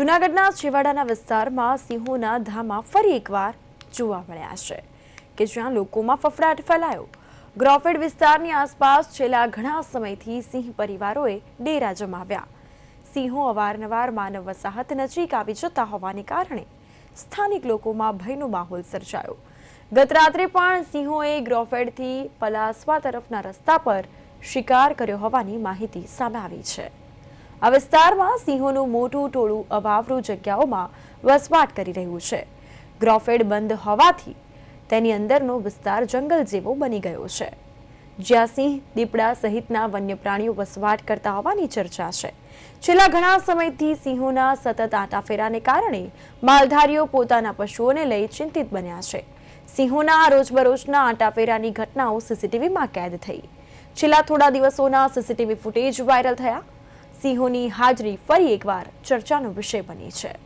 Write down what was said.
જૂનાગઢના છેવાડાના વિસ્તારમાં સિંહોના ધામા ફરી એકવાર જોવા મળ્યા છે કે જ્યાં લોકોમાં ફફડાટ ફેલાયો. ગ્રોફેડ વિસ્તારની આસપાસ છેલ્લા ઘણા સમયથી સિંહ પરિવારોએ ડેરા જમાવ્યા. સિંહો અવારનવાર માનવ વસાહત નજીક આવી જતા હોવાને કારણે સ્થાનિક લોકોમાં ભયનો માહોલ સર્જાયો. ગત રાત્રે પણ સિંહોએ ગ્રોફેડથી પલાસવા તરફના રસ્તા પર શિકાર કર્યો હોવાની માહિતી સામે આવી છે. આ વિસ્તારમાં સિંહોનું મોટું ટોળું અવાવરૂ જગ્યાઓમાં વસવાટ કરી રહ્યું છે. ગ્રોફેડ બંધ હોવાથી તેની અંદરનો વિસ્તાર જંગલ જેવો બની ગયો છે. જ્યાં સિંહ દીપડા સહિતના વન્ય પ્રાણીઓ વસવાટ કરતા હોવાની ચર્ચા છે. છેલ્લા ઘણા સમયથી સિંહોના સતત આંટાફેરાને કારણે માલધારીઓ પોતાના પશુઓને લઈ ચિંતિત બન્યા છે. સિંહોના રોજબરોજના આંટાફેરાની ઘટનાઓ સીસીટીવીમાં કેદ થઈ. છેલ્લા થોડા દિવસોના સીસીટીવી ફૂટેજ વાયરલ થયા. સિંહોની હાજરી ફરી એકવાર ચર્ચાનો વિષય બની છે.